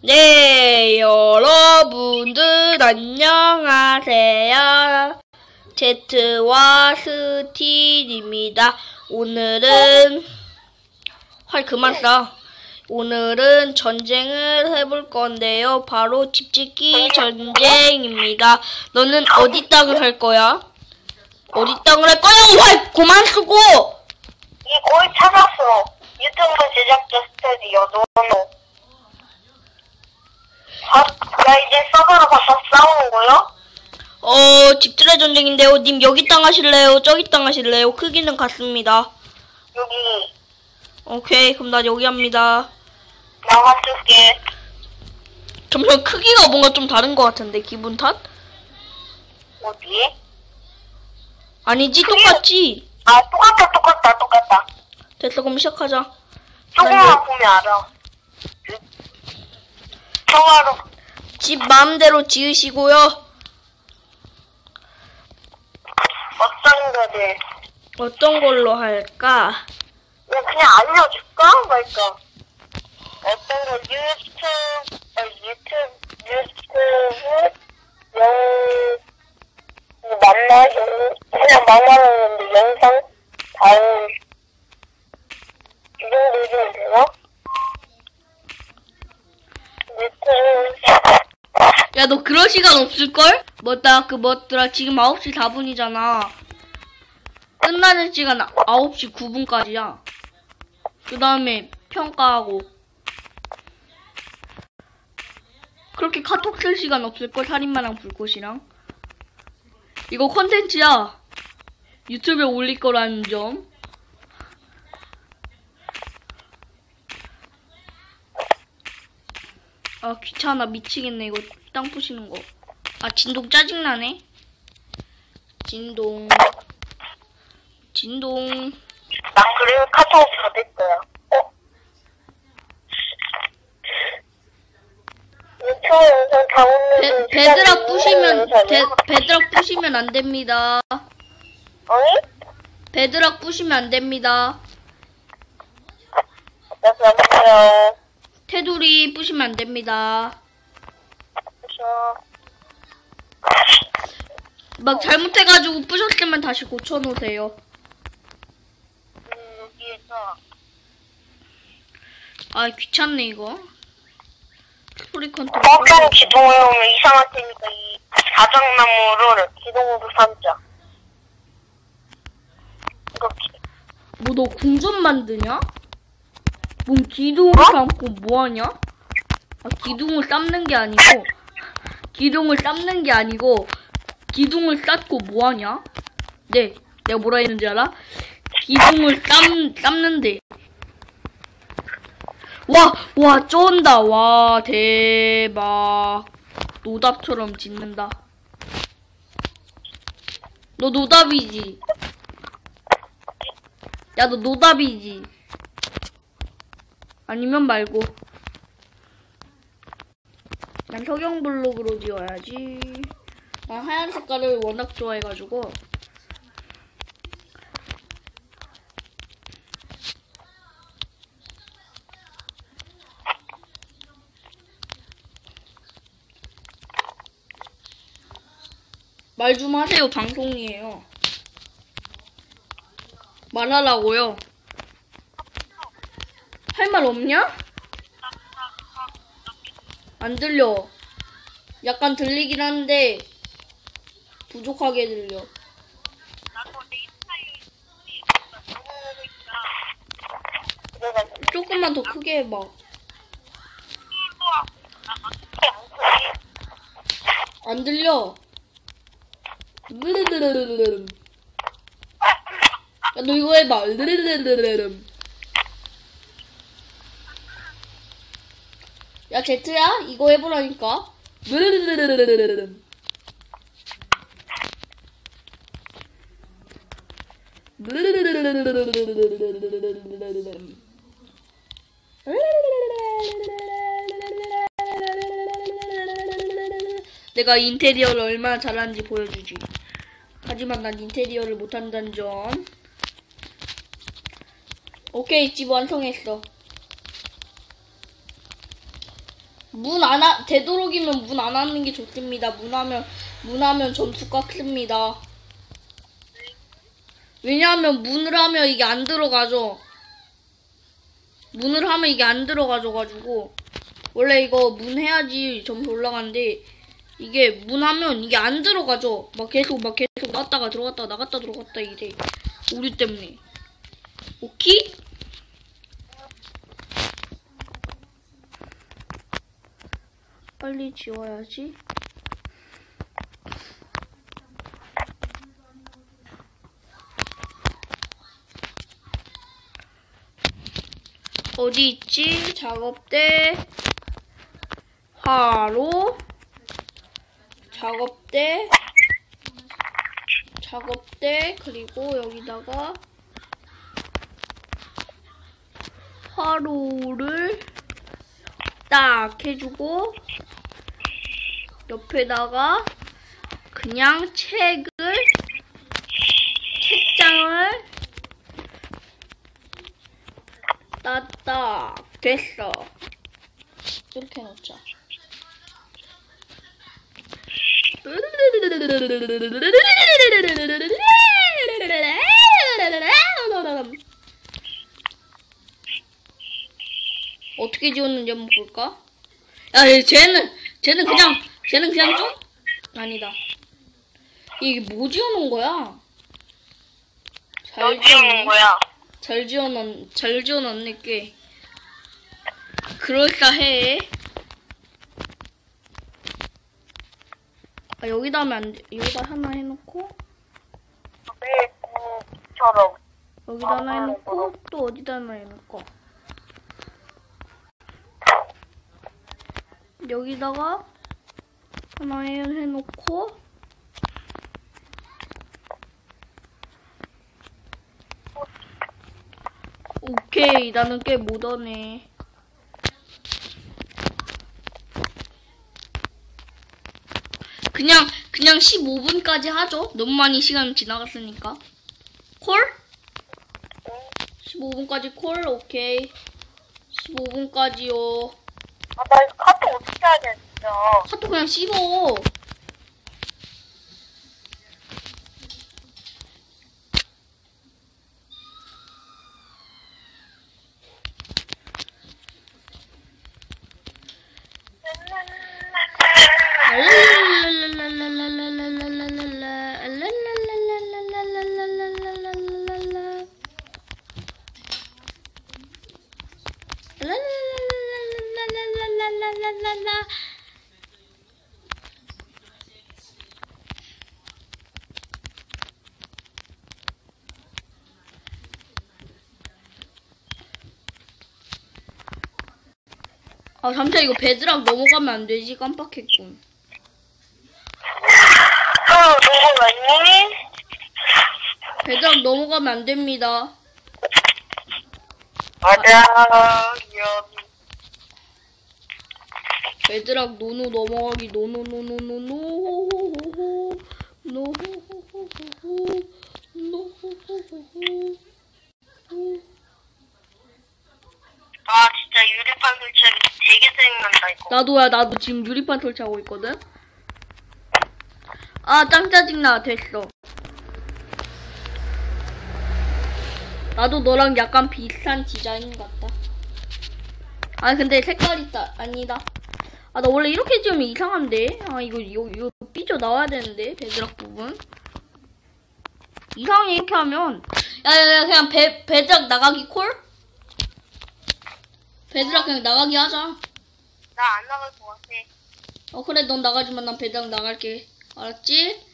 네, 여러분들 안녕하세요. 제트와 스틸입니다. 오늘은 활 그만 쏴. 오늘은 전쟁을 해볼 건데요. 바로 집짓기 전쟁입니다. 너는 어디 땅을 할 거야? 어디 땅을 할 거야? 활 그만 쓰고! 이 거의 찾았어. 유튜브 제작자. 노노. 아, 나 이제 서버로 가서 싸우는 거요? 어, 집들의 전쟁인데요. 님 여기 땅 하실래요? 저기 땅 하실래요? 크기는 같습니다. 여기 오케이, 그럼 나 여기 합니다. 나와줄게. 잠시만, 크기가 뭔가 좀 다른 것 같은데, 기분 탓? 어디? 아니지, 크기가- 똑같지? 아, 똑같다, 똑같다, 똑같다. 됐어, 그럼 시작하자. 조금만 보면 알아. 그, 평화로. 집 마음대로 지으시고요. 어떤 거를. 어떤 걸로 할까? 야, 그냥 알려줄까? 말까? 어떤 거 유튜브, 아, 유튜브, 유튜브, 영, 만나, 영, 그냥 만나는데 영상, 다음, 이 정도 해주면 되나? 유튜브, 야, 너 그럴 시간 없을걸? 뭐다, 그 뭐더라, 지금 9시 4분이잖아. 끝나는 시간 9시 9분까지야. 그 다음에 평가하고. 그렇게 카톡 쓸 시간 없을걸? 살인마랑 불꽃이랑. 이거 컨텐츠야. 유튜브에 올릴 거라는 점. 아 귀찮아 미치겠네 이거 땅 부시는 거. 아 진동 짜증나네. 진동. 진동. 난 그리고 카톡. 어? 유튜브 영상 다 배, 올리고 베드락 부시면 배, 배, 베드락 부시면 안 됩니다. 어이? 베드락 부시면 안 됩니다. 잠깐만요. 테두리 부시면 안 됩니다. 막 잘못해가지고 부셨으면 다시 고쳐놓으세요. 음, 여기에서 아 귀찮네 이거. 소리 컨트롤. 뻥뻥 기둥을 오면 이상할 테니까 이 자작나무를 기둥으로 삼자. 이렇게. 뭐 너 궁전 만드냐? 뭔 기둥을 어? 감고 뭐하냐? 아 기둥을 삶는 게 아니고 기둥을 삶는 게 아니고 기둥을 쌓고 뭐하냐? 네 내가 뭐라 했는지 알아? 기둥을 삶 삶는데 와와 쩐다 와 대박 노답처럼 짓는다 너 노답이지 야, 너 노답이지? 아니면 말고. 난 석영 블록으로 지어야지. 난 하얀 색깔을 워낙 좋아해가지고. 말 좀 하세요. 방송이에요. 말하라고요. 할 말 없냐? 안 들려. 약간 들리긴 한데 부족하게 들려. 조금만 더 크게 해봐. 안 들려. 으르르르르르름. 야, 너 이거 해봐. 으르르르르 야, 제트야? 이거 해보라니까. 으르르르르르름. 내가 인테리어를 얼마나 잘하는지 보여주지. 하지만 난 인테리어를 못한다는 점. 오케이, 집 완성했어. 문 안 하, 되도록이면 문 안 하는 게 좋습니다. 문 하면, 문 하면 전투 깎습니다. 왜냐하면 문을 하면 이게 안 들어가죠. 문을 하면 이게 안 들어가져 가지고 원래 이거 문 해야지 점수 올라가는데 이게 문 하면 이게 안 들어가죠. 막 계속 막 계속 나갔다가 들어갔다가 나갔다 들어갔다 이래. 우리 때문에. 오케이? 빨리 지워야지. 어디 있지? 작업대, 화로, 작업대, 작업대, 그리고 여기다가 화로를 딱 해주고, 옆에다가 그냥 책을, 책장을 따딱 됐어. 이렇게 놓자. 어떻게 지웠는지 한번 볼까? 야, 얘 쟤는 쟤는 그냥 쟤는 그냥 좀 아니다. 이게 뭐 지어놓은 거야? 잘 지어놓은 거야. 잘 지어놓, 잘 지어놨네, 꽤. 그럴싸해. 아, 여기다 하면 안 돼. 여기다 하나 해놓고, 매구처럼. 여기다 하나 해놓고, 또 어디다 하나 해놓고. 여기다가 하나 해- 해놓고, 오케이, 나는 꽤 못하네. 그냥, 그냥 15분까지 하죠. 너무 많이 시간 지나갔으니까. 콜? 15분까지 콜? 오케이. 15분까지요. 아, 나 이거 카톡 어떻게 해야 돼, 진짜. 카톡 그냥 씹어. 아 잠시만 이거 베드락 넘어가면 안 되지 깜빡했군. 어, 누구 맞니? 베드락 넘어가면 안 됩니다. 맞아, 여기. 베드락 노노 넘어가기 노노노노노노 노호호호호호 노호호호호 아, 진짜 유리판 설치하기 되게 짜증난다, 이거. 나도야 나도 지금 유리판 설치하고 있거든. 아짱 짜증나 됐어. 나도 너랑 약간 비슷한 디자인 같다. 아 근데 색깔이 따 아니다. 아 나 원래 이렇게 지으면 이상한데. 아 이거 이거 이거 삐져 나와야 되는데 베드락 부분. 이상해 이렇게 하면. 야 야 야 그냥 배 베드락 나가기 콜? 베드락 그냥 나가기 하자. 나 안 나갈 것 같아. 어 그래 넌 나가지만 난 배당 나갈게 알았지?